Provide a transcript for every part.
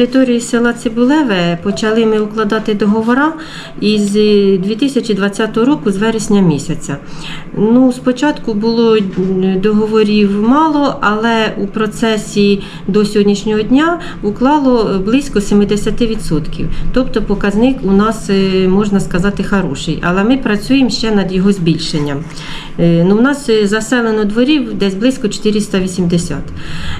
території села Цибулеве почали ми укладати договори із 2020 року, з вересня місяця. Ну, спочатку було договорів мало, але у процесі до сьогоднішнього дня уклало близько 70%. Тобто показник у нас, е, можна сказати, хороший. Але ми працюємо ще над його збільшенням. Е, Ну, у нас е, заселено дворів десь близько 480.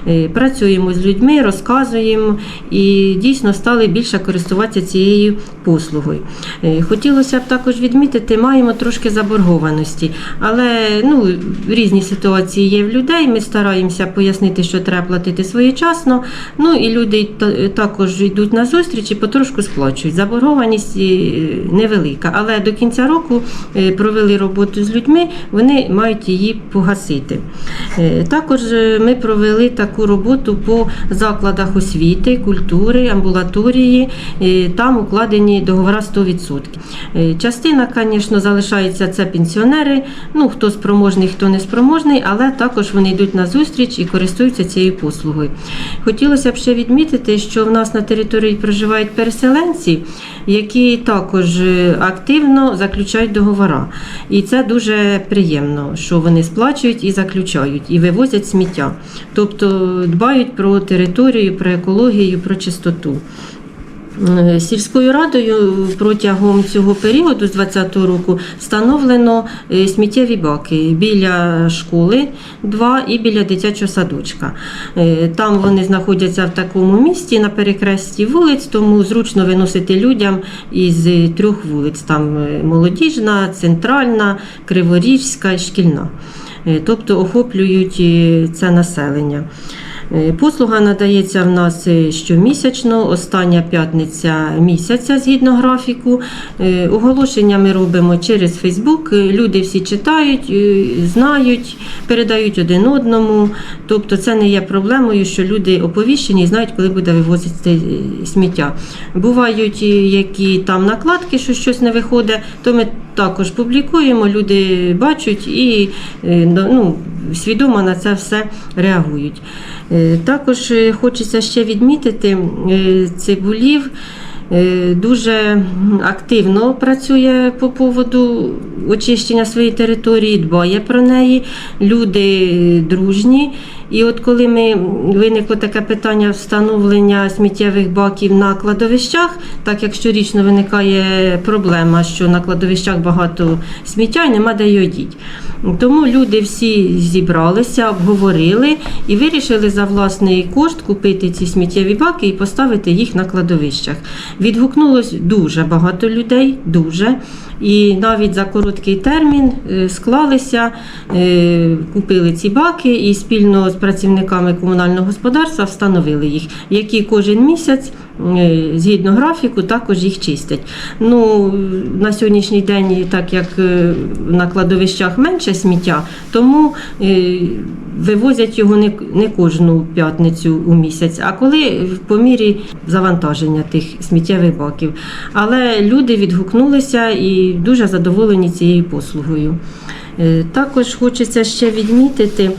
Е, Працюємо з людьми, розказуємо і дійсно стали більше користуватися цією послугою. Е, Хотілося б також відмітити, маємо трошки заборгованості, але ну, різні ситуації є в людей. Ми стараємося пояснити, що треба платити своєчасно. Ну і люди також йдуть на зустріч і потрошку сплачують. Заборгованість е, невелика, але до кінця року е, провели роботу з людьми, вони мають її погасити. Також ми провели таку роботу по закладах освіти, культури, амбулаторії. Е, Там укладені договори 100%. Е, Частина, звісно, залишається це пенсіонери. Ну хто спроможний, хто не спроможний, але також вони йдуть на зустріч і користуються цією послугою. Хотілося б ще відмітити, що в нас на території проживають переселенці, які також е, активно заключають договори. І це дуже приємно, що вони сплачують і заключають, і вивозять сміття. Тобто дбають про територію, про екологію, про чистоту. Е, Сільською радою протягом цього періоду з 2020 року встановлено е, сміттєві баки біля школи, два і біля дитячого садочка. Е, Там вони знаходяться в такому місці на перехресті вулиць, тому зручно виносити людям із трьох вулиць: там молодіжна, центральна, криворіжська шкільна. Тобто охоплюють це населення. Е, Послуга надається в нас е, щомісячно, остання п'ятниця місяця згідно графіку. Е, Оголошення ми робимо через Фейсбук. Люди всі читають, знають, передають один одному. Тобто це не є проблемою, що люди оповіщені і знають, коли буде вивозити сміття. Бувають, які там накладки, що щось не виходить, то ми також публікуємо, люди бачать і ну, свідомо на це все реагують. Е, Також е, хочеться ще відмітити е, цибулів. Дуже активно працює по поводу очищення своєї території, дбає про неї. Люди дружні. І от коли ми виникло таке питання встановлення сміттєвих баків на кладовищах, так як щорічно виникає проблема, що на кладовищах багато сміття і нема де його діть. Тому люди всі зібралися, обговорили і вирішили за власний кошт купити ці сміттєві баки і поставити їх на кладовищах. Відгукнулось дуже багато людей, дуже. І навіть за короткий термін е, склалися, е, купили ці баки і спільно з працівниками комунального господарства встановили їх, які кожен місяць. Е, Згідно графіку, також їх чистять. Ну, на сьогоднішній день, так як е, на кладовищах менше сміття, тому е, вивозять його не, кожну п'ятницю у місяць, а коли по мірі завантаження тих сміттєвих баків. Але люди відгукнулися і дуже задоволені цією послугою. Також хочеться ще відмітити,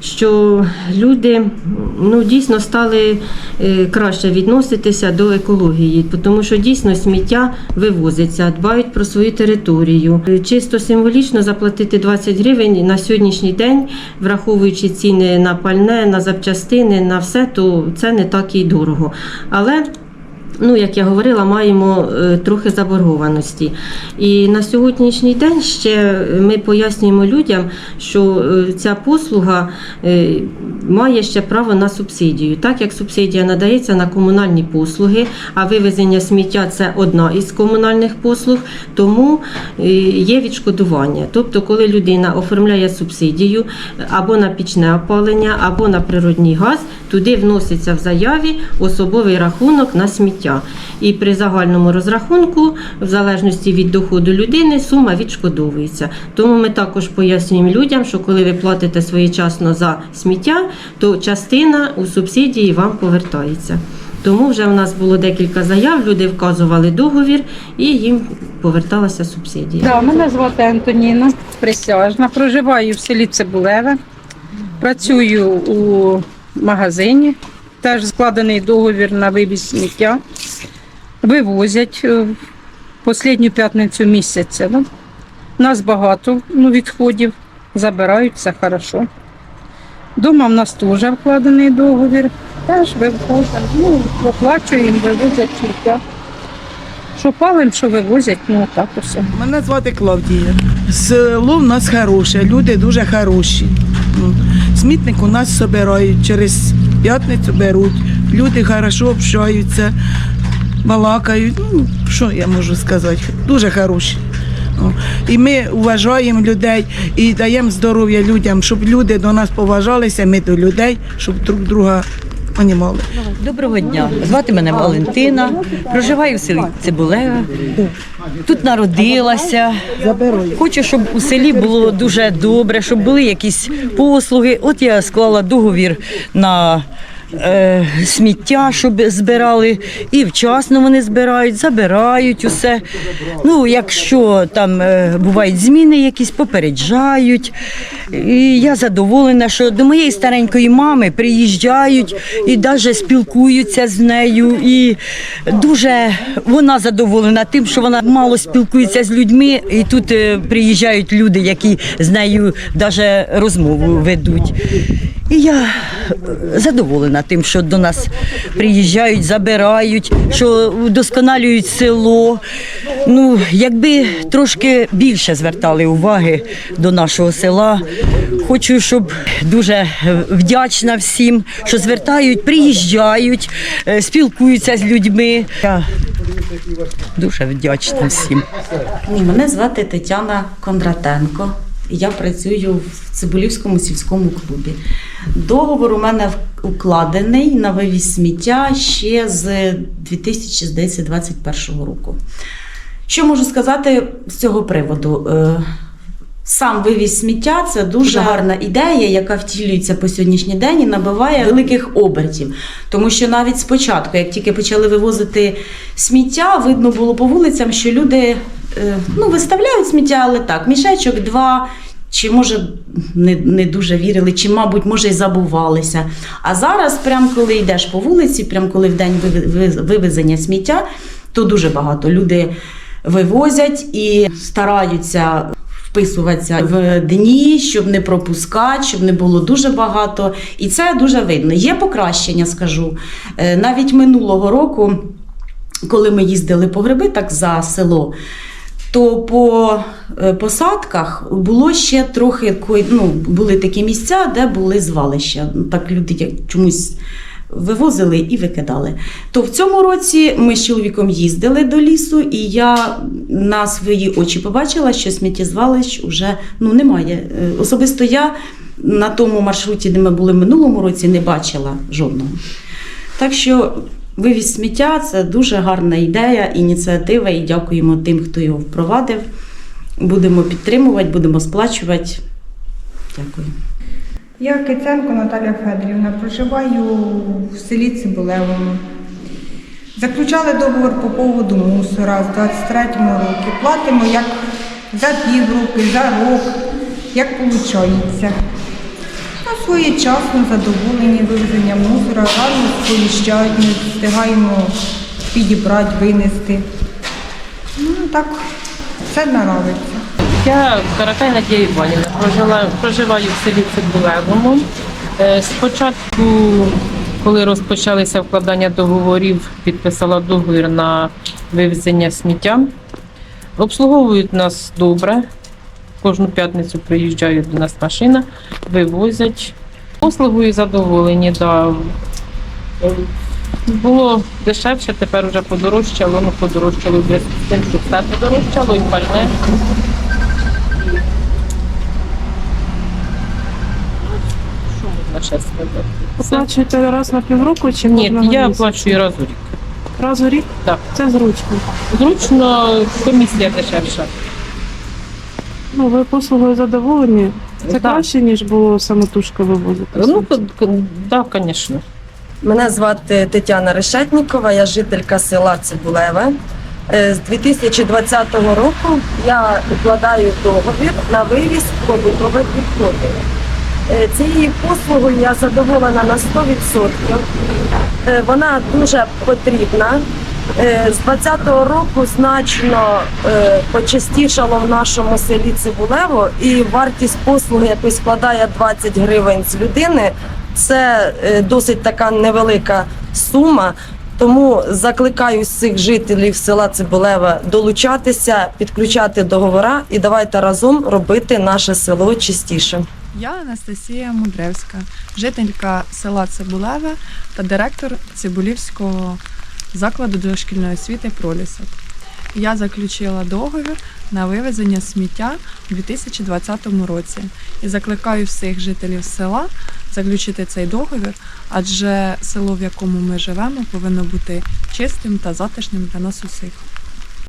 що люди ну, дійсно стали е, краще відноситися до екології, тому що дійсно сміття вивозиться, дбають про свою територію. Чисто символічно заплатити 20 гривень на сьогоднішній день, враховуючи ціни на пальне, на запчастини, на все, то це не так і дорого. Але Ну, як я говорила, маємо е, трохи заборгованості. І на сьогоднішній день ще ми пояснюємо людям, що е, ця послуга е, має ще право на субсидію. Так як субсидія надається на комунальні послуги, а вивезення сміття це одна із комунальних послуг, тому є відшкодування. Тобто, коли людина оформляє субсидію або на пічне опалення, або на природній газ, туди вноситься в заяві особовий рахунок на сміття. І при загальному розрахунку, в залежності від доходу людини, сума відшкодовується. Тому ми також пояснюємо людям, що коли ви платите своєчасно за сміття, то частина у субсидії вам повертається. Тому вже в нас було декілька заяв, люди вказували договір і їм поверталася субсидія. Да, мене звати Антоніна Присяжна. Проживаю в селі Цибулеве. Працюю у магазині Теж складений договір на вивіз сміття. Вивозять е, останню п'ятницю місяця. Да? Нас багато ну, відходів, забирають, все хорошо. Дома в нас теж вкладений договір. Теж вивозять. Ну, оплачуємо, вивозять сміття. Що палим, що вивозять, ну так усе. Мене звати Клавдія. Село в нас хороше, люди дуже хороші. Ну, Смітник у нас збирають, через п'ятницю беруть. Люди хорошо общаються, балакають. Ну, що я можу сказати? Дуже хороші. І ми вважаємо людей і даємо здоров'я людям, щоб люди до нас поважалися, ми до людей, щоб друг друга понімали. Доброго дня. Звати мене Валентина. Проживаю в селі Цибулева. Тут народилася. Хочу, щоб у селі було дуже добре, щоб були якісь послуги. От я склала договір на е, сміття, щоб збирали. І вчасно вони збирають, забирають усе. Ну, якщо там е, бувають зміни, якісь попереджають. І я задоволена, що до моєї старенької мами приїжджають і навіть спілкуються з нею. І дуже вона задоволена тим, що вона мало спілкується з людьми, і тут е, приїжджають люди, які з нею навіть розмову ведуть. І я задоволена тим, що до нас приїжджають, забирають, що вдосконалюють село. Ну, якби трошки більше звертали уваги до нашого села. Хочу, щоб дуже вдячна всім, що звертають, приїжджають, е, спілкуються з людьми. Я дуже вдячна всім. Мене звати Тетяна Кондратенко. Я працюю в Цибулівському сільському клубі. Договор у мене укладений на вивіз сміття ще з 2021 року. Що можу сказати з цього приводу? Е, Сам вивіз сміття це дуже гарна ідея, яка втілюється по сьогоднішній день і набиває великих обертів. Тому що навіть спочатку, як тільки почали вивозити сміття, видно було по вулицям, що люди ну, виставляють сміття, але так, мішечок, два. Чи може не, не дуже вірили, чи, мабуть, може й забувалися. А зараз, прям коли йдеш по вулиці, прям коли в день вивезення сміття, то дуже багато люди вивозять і стараються вписуватися в дні, щоб не пропускати, щоб не було дуже багато. І це дуже видно. Є покращення, скажу. Е, Навіть минулого року, коли ми їздили по гриби, так за село. То по е, посадках було ще трохи ну, були такі місця, де були звалища. Так люди чомусь вивозили і викидали. То в цьому році ми з чоловіком їздили до лісу, і я на свої очі побачила, що сміттєзвалищ вже ну, немає. Е, Особисто я на тому маршруті, де ми були в минулому році, не бачила жодного. Так що вивіз сміття це дуже гарна ідея, ініціатива, і дякуємо тим, хто його впровадив. Будемо підтримувати, будемо сплачувати. Дякую. Я Киценко Наталя Федорівна, проживаю в селі Цибулевому. Заключали договор по поводу мусора з 23-му році. Платимо як за півроки, за рок, як виходить. Ну, своєчасно задоволені вивезенням мусора, рано сповіщають, не встигаємо підібрати, винести. Ну, так, все нравиться. Я Каракай Надія Іванівна, прожила, проживаю в селі Цибулевому. Е, Спочатку, коли розпочалися вкладання договорів, підписала договір на вивезення сміття. Обслуговують нас добре. Кожну п'ятницю приїжджає до нас машина, вивозять. Послугою задоволені, да. Було дешевше, тепер вже подорожчало, ну подорожчало в з тим, що все подорожчало і пальне. Що можна ще сказати? Оплачуєте раз на півроку чи Ні, одного я місяця? оплачую раз у рік. раз у рік? Так. Це зручно. Зручно, комісія дешевша. Ну, ви послугою задоволені. Це Так. краще, ніж було самотужки вивозити. Ну, так, звісно. Мене звати Тетяна Решетнікова, я жителька села Цибулеве. Е, З 2020 року я укладаю договір на вивіз побутових відходів. Е, Цією послугою я задоволена на 100%. Е, Вона дуже потрібна. Е, З 20-го року значно е, почастішало в нашому селі Цибулево, і вартість послуги, якої складає 20 гривень з людини, це е, досить така невелика сума. Тому закликаю всіх жителів села Цибулеве долучатися, підключати договора і давайте разом робити наше село чистішим. Я Анастасія Мудревська, жителька села Цибулеве та директор Цибулівського закладу дошкільної освіти Пролісок. Я заключила договір на вивезення сміття у 2020 році і закликаю всіх жителів села заключити цей договір, адже село, в якому ми живемо, повинно бути чистим та затишним для нас усіх.